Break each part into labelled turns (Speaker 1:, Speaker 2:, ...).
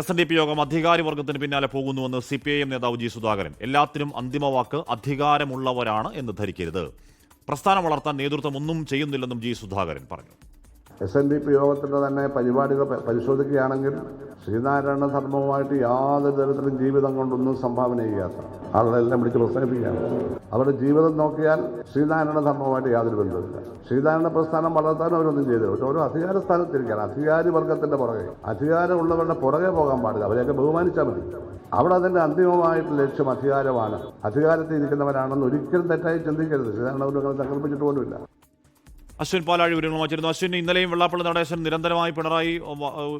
Speaker 1: S N D P യോഗം അധികാരവർഗത്തിന് പിന്നാലെ പോകുന്നുവെന്ന് സി പി ഐ എം നേതാവ് ജി സുധാകരൻ. എല്ലാത്തിനും അന്തിമ വാക്ക് അധികാരമുള്ളവരാണ് എന്ന് ധരിക്കരുത്. പ്രസ്ഥാനം വളർത്താൻ നേതൃത്വം ഒന്നും ചെയ്യുന്നില്ലെന്നും ജി സുധാകരൻ പറഞ്ഞു.
Speaker 2: എസ് എൻ ഡി പി യോഗത്തിന്റെ തന്നെ പരിപാടികൾ പരിശോധിക്കുകയാണെങ്കിൽ ശ്രീനാരായണ ധർമ്മവുമായിട്ട് യാതൊരു തരത്തിലും ജീവിതം കൊണ്ടൊന്നും സംഭാവന ചെയ്യാത്ത ആളുകളെല്ലാം വിളിച്ച് പ്രസ്താവിക്കുകയാണ് അവരുടെ ജീവിതം നോക്കിയാൽ ശ്രീനാരായണ ധർമ്മവുമായിട്ട് യാതൊരു ബന്ധമില്ല ശ്രീനാരായണ പ്രസ്ഥാനം വളർത്താൻ അവരൊന്നും ചെയ്തില്ല. പക്ഷെ ഓരോ അധികാര സ്ഥാനത്തിരിക്കുകയാണ്. അധികാരി വർഗത്തിന്റെ പുറകെ. അധികാരമുള്ളവരുടെ പുറകെ പോകാൻ പാടില്ല. അവരെയൊക്കെ ബഹുമാനിച്ചാൽ മതി. അവിടെ അതിന്റെ അന്തിമമായിട്ടുള്ള ലക്ഷ്യം അധികാരമാണ്. അധികാരത്തിൽ ഇരിക്കുന്നവരാണെന്ന് ഒരിക്കലും തെറ്റായി ചിന്തിക്കരുത്. ശ്രീനാരായണ ഗുരുക്കളെ സങ്കല്പിച്ചിട്ട് പോലുമില്ല.
Speaker 1: അശ്വിൻ പാലാഴി വിവരങ്ങൾ വായിച്ചിരുന്നു അശ്വിൻ ഇന്നലെയും വെള്ളാപ്പള്ളി നടേശൻ നിരന്തരമായി പിണറായി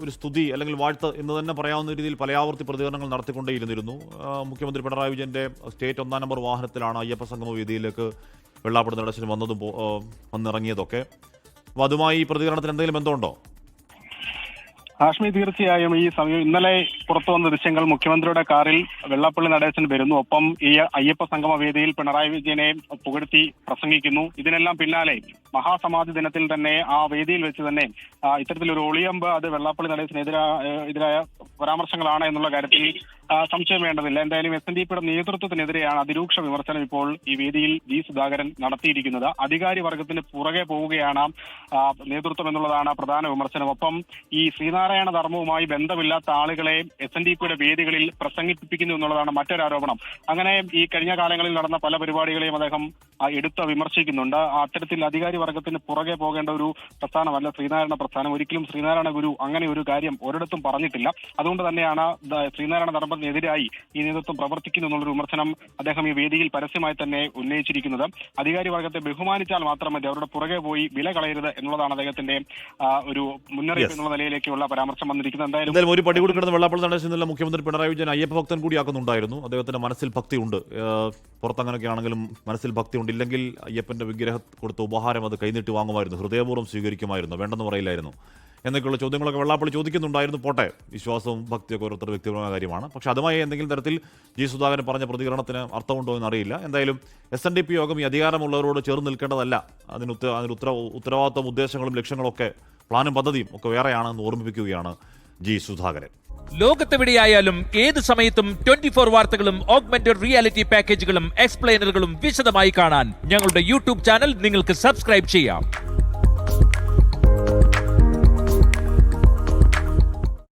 Speaker 1: ഒരു സ്തുതി അല്ലെങ്കിൽ വാഴ്ത്ത് എന്ന് തന്നെ പറയാവുന്ന രീതിയിൽ പലയാവർത്തി പ്രതികരണങ്ങൾ നടത്തിക്കൊണ്ടേയിരുന്നിരുന്നു. മുഖ്യമന്ത്രി പിണറായി വിജയന്റെ സ്റ്റേറ്റ് ഒന്നാം നമ്പർ വാഹനത്തിലാണ് അയ്യപ്പ സംഗമ വേദിയിലേക്ക് വെള്ളാപ്പള്ളി നടേശൻ വന്നതും വന്നിറങ്ങിയതൊക്കെ. അപ്പോൾ അതുമായി ഈ പ്രതികരണത്തിന് എന്തെങ്കിലും ബന്ധമുണ്ടോ?
Speaker 3: ഹാഷ്മി തീർച്ചയായും ഈ സമയം ഇന്നലെ പുറത്തു വന്ന ദൃശ്യങ്ങൾ മുഖ്യമന്ത്രിയുടെ കാറിൽ വെള്ളാപ്പള്ളി നടേശൻ വരുന്നു. ഒപ്പം ഈ അയ്യപ്പ സംഗമ വേദിയിൽ പിണറായി വിജയനെ പുകഴ്ത്തി പ്രസംഗിക്കുന്നു. ഇതിനെല്ലാം പിന്നാലെ മഹാസമാധി ദിനത്തിൽ തന്നെ ആ വേദിയിൽ വെച്ച് തന്നെ ഇത്തരത്തിലൊരു ഒളിയമ്പ് അത് വെള്ളാപ്പള്ളി നടേശനെതിരായ എതിരായ പരാമർശങ്ങളാണ് എന്നുള്ള കാര്യത്തിൽ സംശയം വേണ്ടതില്ല. എന്തായാലും എസ് എൻ ഡി പിയുടെ നേതൃത്വത്തിനെതിരെയാണ് അതിരൂക്ഷ വിമർശനം ഇപ്പോൾ ഈ വേദിയിൽ ജി സുധാകരൻ നടത്തിയിരിക്കുന്നത്. അധികാരി വർഗത്തിന് പുറകെ പോവുകയാണ് നേതൃത്വം എന്നുള്ളതാണ് പ്രധാന വിമർശനം. ഒപ്പം ഈ ശ്രീനാരായണ ധർമ്മവുമായി ബന്ധമില്ലാത്ത ആളുകളെ എസ് എൻ ഡി പിയുടെ വേദികളിൽ പ്രസംഗിപ്പിക്കുന്നു എന്നുള്ളതാണ് മറ്റൊരാരോപണം. അങ്ങനെ ഈ കഴിഞ്ഞ കാലങ്ങളിൽ നടന്ന പല പരിപാടികളെയും അദ്ദേഹം എടുത്ത് വിമർശിക്കുന്നുണ്ട്. അത്തരത്തിൽ അധികാരി വർഗത്തിന് പുറകെ പോകേണ്ട ഒരു പ്രസ്ഥാനമല്ല ശ്രീനാരായണ പ്രസ്ഥാനം. ഒരിക്കലും ശ്രീനാരായണ ഗുരു അങ്ങനെ ഒരു കാര്യം ഒരിടത്തും പറഞ്ഞിട്ടില്ല. അതുകൊണ്ട് തന്നെയാണ് ശ്രീനാരായണ ശ്രീനാരായണ ധർമ്മത്തിനെതിരായി ഈ നേതൃത്വം പ്രവർത്തിക്കുന്നു എന്നുള്ളൊരു വിമർശനം അദ്ദേഹം ഈ വേദിയിൽ പരസ്യമായി തന്നെ ഉന്നയിച്ചിരിക്കുന്നത്. അധികാരി വർഗത്തെ ബഹുമാനിച്ചാൽ മാത്രം മതി. അവരുടെ പുറകെ പോയി വില കളയരുത് എന്നുള്ളതാണ് അദ്ദേഹത്തിന്റെ ഒരു മുന്നറിയിപ്പ് എന്നുള്ള നിലയിലേക്കുള്ള പരാമർശം വന്നിരിക്കുന്നത്. എന്തായാലും
Speaker 1: ഒരു പടി കൂടി കിടന്ന് വെള്ളാപ്പള്ളി മുഖ്യമന്ത്രി പിണറായി വിജയൻ അയ്യപ്പ ഭക്തൻ കൂടിയാക്കുന്നുണ്ടായിരുന്നു. അദ്ദേഹത്തിന്റെ മനസ്സിൽ ഭക്തിയുണ്ട്. ഏഹ് പുറത്തങ്ങനെയൊക്കെ ആണെങ്കിലും മനസ്സിൽ ഭക്തിയുണ്ട്. ഇല്ലെങ്കിൽ അയ്യപ്പന്റെ വിഗ്രഹം കൊടുത്ത ഉപഹാരം അത് കൈനീട്ടി വാങ്ങുമായിരുന്നു. ഹൃദയപൂർവം സ്വീകരിക്കുമായിരുന്നു. വേണ്ടെന്ന് പറയില്ലായിരുന്നു. എന്നൊക്കെയുള്ള ചോദ്യങ്ങളൊക്കെ വെള്ളാപ്പള്ളി ചോദിക്കുന്നുണ്ടായിരുന്നു. പോട്ടെ. വിശ്വാസവും ഭക്തിയൊക്കെ ഓരോരുത്തർ വ്യക്തിപരമായ കാര്യമാണ്. പക്ഷെ അതുമായി എന്തെങ്കിലും തരത്തിൽ ജി സുധാകരൻ പറഞ്ഞ പ്രതികരണത്തിന് അർത്ഥമുണ്ടോ എന്ന് അറിയില്ല. എന്തായാലും എസ് എൻ ഡി പി യോഗം ഈ അധികാരമുള്ളവരോട് ചേർന്ന് നിൽക്കേണ്ടതല്ല. അതിന് ഉത്തര അതിന് ഉത്തര ഉത്തരവാദിത്വം ഉദ്ദേശങ്ങളും ലക്ഷ്യങ്ങളൊക്കെ പ്ലാനും പദ്ധതിയും ഒക്കെ വേറെയാണെന്ന് ഓർമ്മിപ്പിക്കുകയാണ് ജി സുധാകരൻ.
Speaker 4: ലോകത്തെവിടെയായാലും ഏത് സമയത്തും ട്വന്റി ഫോർ വാർത്തകളും ഓഗ്മെന്റഡ് റിയാലിറ്റി പാക്കേജുകളും എക്സ്പ്ലെയിനറുകളും വിശദമായി കാണാൻ ഞങ്ങളുടെ യൂട്യൂബ് ചാനൽ നിങ്ങൾക്ക് സബ്സ്ക്രൈബ് ചെയ്യാം.